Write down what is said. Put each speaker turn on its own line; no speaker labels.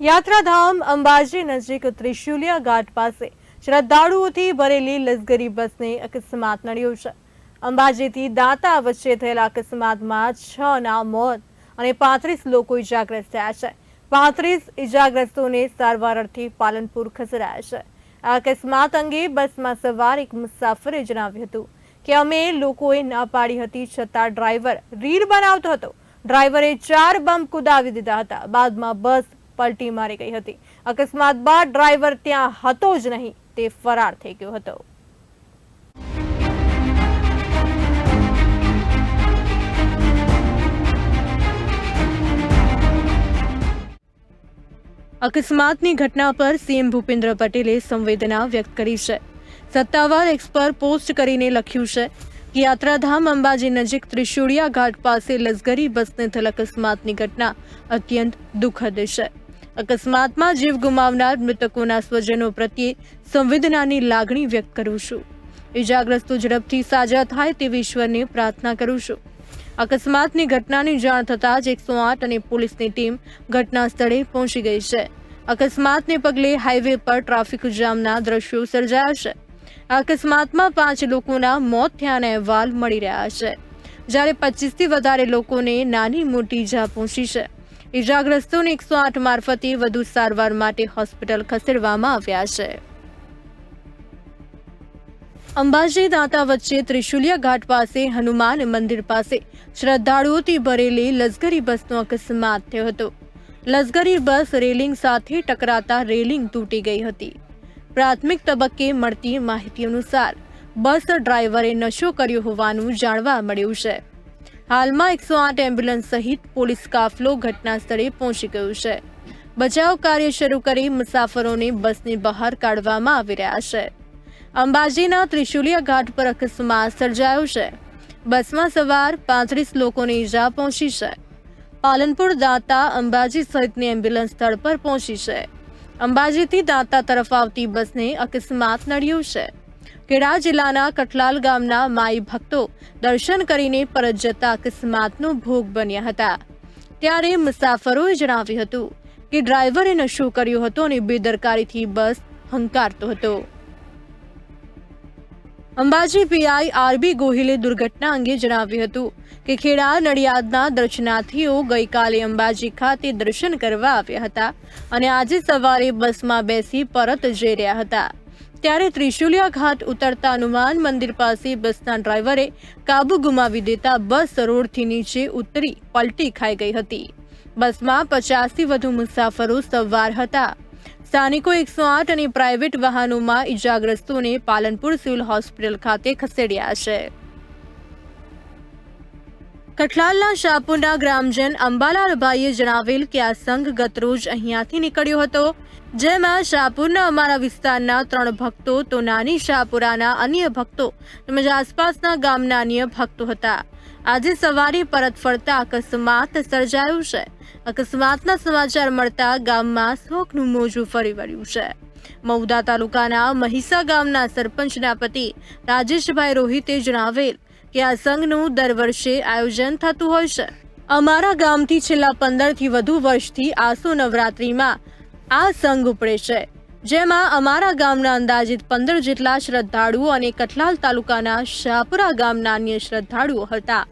યાત્રાધામ અંબાજી નજીક ત્રિશુલિયા ઘાટ પાસે શ્રદ્ધાળુઓથી ભરેલી લશ્કરી બસને અકસ્માત નડ્યો છે. અંબાજીથી દાંતા વચ્ચે થયેલા અકસ્માતમાં છ ના મોત અને પાંત્રીસ લોકો ઇજાગ્રસ્ત થયા છે. પાંત્રીસ ઇજાગ્રસ્તોને સારવાર અર્થે પાલનપુર ખસેડાયા છે. આ અકસ્માત અંગે બસમાં સવાર એક મુસાફરે જણાવ્યું હતું કે અમે લોકોએ ના પાડી હતી છતાં ડ્રાઈવર રીર બનાવતો હતો. ડ્રાઈવરે ચાર બમ્બ કુદાવી દીધા હતા. બાદમાં બસ પલટી મારી ગઈ હતી. અકસ્માત બાદ ડ્રાઈવર ત્યાં હતો જ નહીં, તે ફરાર થઈ ગયો હતો. અકસ્માતની ઘટના પર સીએમ ભૂપેન્દ્ર પટેલે સંવેદના વ્યક્ત કરી છે. સત્તાવાર એક્સ પર પોસ્ટ કરીને લખ્યું છે કે યાત્રાધામ અંબાજી નજીક ત્રિશુળિયા ઘાટ પાસે લશ્કરી બસને થયેલ અકસ્માતની ઘટના અત્યંત દુઃખદ છે. અકસ્માતમાં જીવ ગુમાવનાર મૃતકોના સ્વજનો પ્રત્યે સંવેદનાની લાગણી વ્યક્ત કરું છું. ઇજાગ્રસ્તો ઝડપથી સાજા થાય તેવી ઈશ્વરને પ્રાર્થના કરું છું. અકસ્માતની ઘટનાની જાણ થતાં જ એકસો આઠ અને પોલીસની ટીમ ઘટના સ્થળે પહોંચી ગઈ છે. અકસ્માતને પગલે હાઈવે પર ટ્રાફિક જામના દ્રશ્યો સર્જાયા છે. અકસ્માતમાં પાંચ લોકોના મોત થયાના અહેવાલ મળી રહ્યા છે. જ્યારે પચીસથી વધારે લોકોને નાની મોટી ઇજા પહોંચી છે. ઈજાગ્રસ્તોને એકસો આઠ મારફતે વધુ સારવાર માટે હોસ્પિટલ ખસેડવામાં આવ્યા છે. અંબાજી દાંતા વચ્ચે ત્રિશુલિયા ઘાટ પાસે હનુમાન મંદિર પાસે શ્રદ્ધાળુઓથી ભરેલી લશ્કરી બસનો અકસ્માત થયો હતો. લશ્કરી બસ રેલિંગ સાથે ટકરાતા રેલિંગ તૂટી ગઈ હતી. પ્રાથમિક તબક્કે મળતી માહિતી અનુસાર બસ ડ્રાઈવરે નશો કર્યો હોવાનું જાણવા મળ્યું છે. હાલમાં એકસો આઠ એમ્બ્યુલન્સ સહિત પોલીસ કાફલો ઘટના સ્થળે પહોંચી ગયું છે. બચાવ કાર્ય શરૂ કરી મુસાફરોને બસની બહાર કાઢવામાં આવી રહ્યા છે. અંબાજીના ત્રિશુલિયા ઘાટ પર અકસ્માત સર્જાયો છે. બસમાં સવાર પાંત્રીસ લોકોને ઈજા પહોંચી છે. પાલનપુર દાંતા અંબાજી સહિતની એમ્બ્યુલન્સ સ્થળ પર પહોંચી છે. અંબાજીથી દાંતા તરફ આવતી બસને અકસ્માત નડ્યું છે. ખેડા જિલ્લાના કટલાલ ગામના માઈ ભક્તો દર્શન કરીને પરત જતા અકસ્માતનો ભોગ બન્યા હતા. ત્યારે મુસાફરોએ જણાવ્યું હતું કે ડ્રાઈવરે નશો કર્યો હતો અને બેદરકારીથી બસ હંકારતો હતો. અંબાજી પીઆઈ આરબી ગોહિલે દુર્ઘટના અંગે જણાવ્યું હતું કે ખેડા નડિયાદના દર્શનાર્થીઓ ગઈકાલે અંબાજી ખાતે દર્શન કરવા આવ્યા હતા અને આજે સવારે બસમાં બેસી પરત જઈ રહ્યા હતા. ત્યારે ત્રિશુલિયા ઘાટ ઉતરતા હનુમાન મંદિર પાસે બસના ડ્રાઈવરે કાબુ ગુમાવી દેતા બસ રોડથી નીચે ઉતરી પલટી ખાઈ ગઈ હતી. બસમાં પચાસથી વધુ મુસાફરો સવાર હતા. સ્થાનિકો એકસો આઠ અને પ્રાઇવેટ વાહનોમાં ઇજાગ્રસ્તોને પાલનપુર સિવિલ હોસ્પિટલ ખાતે ખસેડ્યા છે. કઠલાલના શાહપુરના ગ્રામજન અંબાલાલભાઈએ જણાવેલ કે આ સંઘ ગતરોજ અહીંયાથી નીકળ્યો હતો, જેમાં શાહપુરના અમારા વિસ્તારના ત્રણ ભક્તો, તો નાની શાહપુરાના અન્ય ભક્તો તેમજ આસપાસના ગામના અન્ય ભક્તો હતા. આજે સવારે પરત ફરતા અકસ્માત સર્જાયો છે. અકસ્માતના સમાચાર મળતા ગામમાં શોકનું મોજું ફરી વળ્યું છે. મૌદા તાલુકાના મહિસા ગામના સરપંચના પતિ રાજેશભાઈ રોહિતે જણાવેલ કે આ સંઘનું દર વર્ષે આયોજન થતું હોય છે. અમારા ગામથી છેલ્લા પંદરથી વધુ વર્ષથી આસો નવરાત્રિમાં આ સંઘ ઉપડે છે, જેમાં અમારા ગામના અંદાજિત પંદર જેટલા શ્રદ્ધાળુઓ અને કઠલાલ તાલુકાના શાહપુરા ગામના અન્ય શ્રદ્ધાળુઓ હતા.